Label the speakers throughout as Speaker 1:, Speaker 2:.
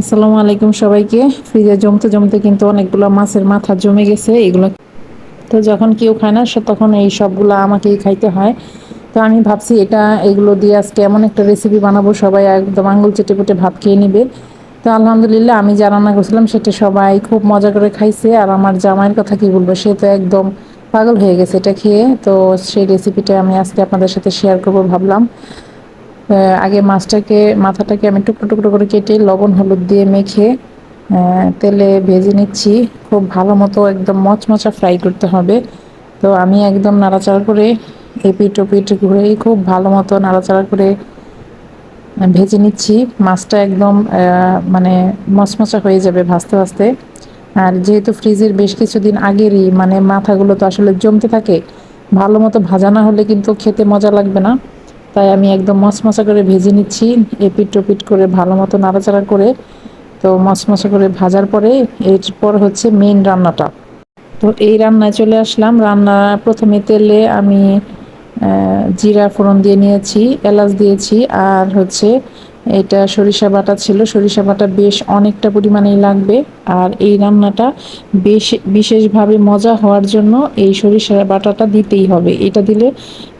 Speaker 1: আসসালামু আলাইকুম সবাইকে। ফ্রিজে জমতে জমতে কিন্তু অনেকগুলো মাছের মাথা জমে গেছে, এগুলো তো যখন কেউ খায় না, সে তখন এই সবগুলো আমাকেই খাইতে হয়। তো আমি ভাবছি এটা, এগুলো দিয়ে আজকে এমন একটা রেসিপি বানাবো, সবাই একদম আঙুল চেটে পুটে ভাত খেয়ে নেবে। তো আলহামদুলিল্লাহ আমি যা রান্না করছিলাম, সেটা সবাই খুব মজা করে খাইছে। আর আমার জামাইয়ের কথা কি বলব, সে তো একদম পাগল হয়ে গেছে এটা খেয়ে। তো সেই রেসিপিটা আমি আজকে আপনাদের সাথে শেয়ার করব ভাবলাম। আগে মাছটাকে, মাথাটাকে আমি টুকরো টুকরো করে কেটে লবণ হলুদ দিয়ে মেখে তেলে ভেজে নিচ্ছি। খুব ভালো মতো একদম মচমচা ফ্রাই করতে হবে। তো আমি একদম নাড়াচাড়া করে এপিট ওপিট ঘুরেই খুব ভালো মতো নাড়াচাড়া করে ভেজে নিচ্ছি। মাছটা একদম মানে মচমচা হয়ে যাবে ভাজতে ভাজতে। আর যেহেতু ফ্রিজের বেশ কিছুদিন আগেরই মানে মাথাগুলো তো আসলে জমতে থাকে, ভালো মতো ভাজা না হলে কিন্তু খেতে মজা লাগবে না। তাই আমি একদম মশমশা করে ভেজে নিচ্ছি এপিট টপিট করে ভালো মতো নাড়াচাড়া করে। তো মশমশা করে ভাজার পরে এরপর হচ্ছে মেন রান্নাটা। তো এই রান্নায় চলে আসলাম। রান্না প্রথমে তেলে আমি জিরা ফোড়ন দিয়ে নিয়েছি, এলাচ দিয়েছি, আর হচ্ছে এটা সরিষা বাটা ছিল। সরিষা বাটা বেশ অনেকটা পরিমাণেই লাগবে। আর এই রান্নাটা বেশ, বিশেষভাবে মজা হওয়ার জন্য এই সরিষা বাটাটা দিতেই হবে। এটা দিলে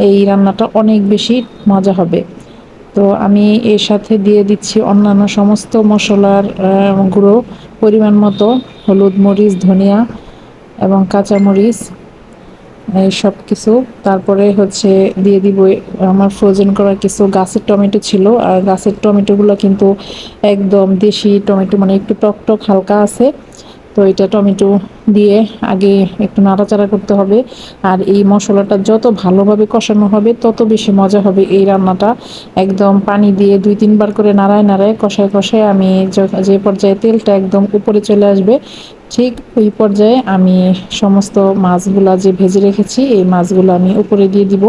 Speaker 1: এই রান্নাটা অনেক বেশি মজা হবে। তো আমি এর সাথে দিয়ে দিচ্ছি অন্যান্য সমস্ত মশলার গুঁড়ো, পরিমাণ মতো হলুদ মরিচ, ধনিয়া এবং কাঁচামরিচ। সব কিছু। তারপরে হচ্ছে দিয়ে দিব আমার ফ্রোজেন করা কিছু গাছের টমেটো ছিল। আর গাছের টমেটোগুলো কিন্তু একদম দেশি টমেটো মানে একটু টক টক হালকা আছে। তো এটা টমেটো দিয়ে আগে একটু নাড়াচাড়া করতে হবে। আর এই মশলাটা যত ভালোভাবে কষানো হবে, তত বেশি মজা হবে এই রান্নাটা। একদম পানি দিয়ে দুই, তিনবার করে নাড়ায় নাড়ায়, কষায় কষায় আমি যে পর্যায়ে তেলটা একদম উপরে চলে আসবে, ঠিক ওই পর্যায়ে আমি সমস্ত মাছগুলা যে ভেজে রেখেছি, এই মাছগুলো আমি উপরে দিয়ে দিব।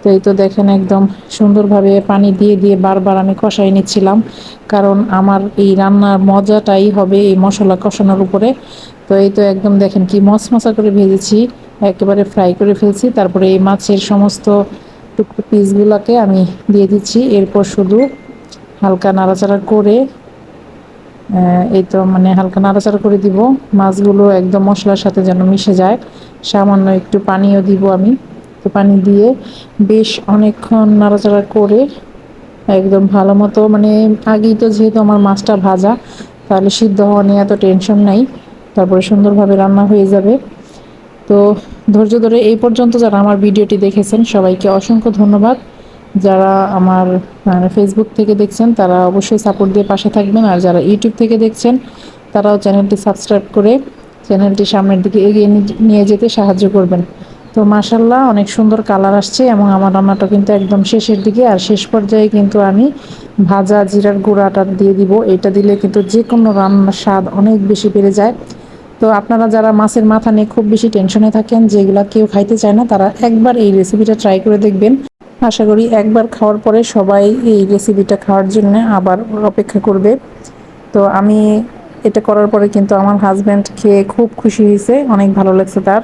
Speaker 1: তো এই তো দেখেন একদম সুন্দরভাবে পানি দিয়ে দিয়ে বারবার আমি কষাই নিচ্ছিলাম, কারণ আমার এই রান্নার মজাটাই হবে এই মশলা কষানোর উপরে। তো এই তো একদম দেখেন কি মশমশা করে ভেজেছি, একেবারে ফ্রাই করে ফেলছি, তারপরে এই মাছের সমস্ত টুকরো পিসগুলোকে আমি দিয়ে দিচ্ছি। এরপর শুধু হালকা নাড়াচাড়া করে এই তো মানে হালকা নাড়াচাড়া করে দিব। মাছগুলো একদম মশলার সাথে যেন মিশে যায়। সামান্য একটু পানিও দিব আমি। তো পানি দিয়ে বেশ অনেকক্ষণ নাড়াচাড়া করে একদম ভালো মতো মানে আগেই তো যেহেতু আমার মাছটা ভাজা, তাহলে সিদ্ধ হওয়া নিয়ে এত টেনশন নাই, তারপরে সুন্দরভাবে রান্না হয়ে যাবে। তো ধৈর্য ধরে এই পর্যন্ত যারা আমার ভিডিওটি দেখেছেন, সবাইকে অসংখ্য ধন্যবাদ। যারা আমার ফেসবুক থেকে দেখছেন, তারা অবশ্যই সাপোর্ট দিয়ে পাশে থাকবেন, আর যারা ইউটিউব থেকে দেখছেন, তারাও চ্যানেলটি সাবস্ক্রাইব করে চ্যানেলটি সামনের দিকে এগিয়ে নিয়ে যেতে সাহায্য করবেন। তো মাসাল্লাহ অনেক সুন্দর কালার আসছে এবং আমার রান্নাটা কিন্তু একদম শেষের দিকে, আর শেষ পর্যায়ে কিন্তু আমি ভাজা জিরার গুঁড়াটা দিয়ে দিব। এটা দিলে কিন্তু যে কোনো রান্নার স্বাদ অনেক বেশি বেড়ে যায়। তো আপনারা যারা মাছের মাথা নিয়ে খুব বেশি টেনশনে থাকেন যেগুলো কেউ খাইতে চায় না, তারা একবার এই রেসিপিটা ট্রাই করে দেখবেন। আশা করি একবার খাওয়ার পরে সবাই এই রেসিপিটা খাওয়ার জন্য আবার অপেক্ষা করবে। তো আমি এটা করার পরে কিন্তু আমার হাজব্যান্ড খেয়ে খুব খুশি হয়েছে, অনেক ভালো লাগছে তার।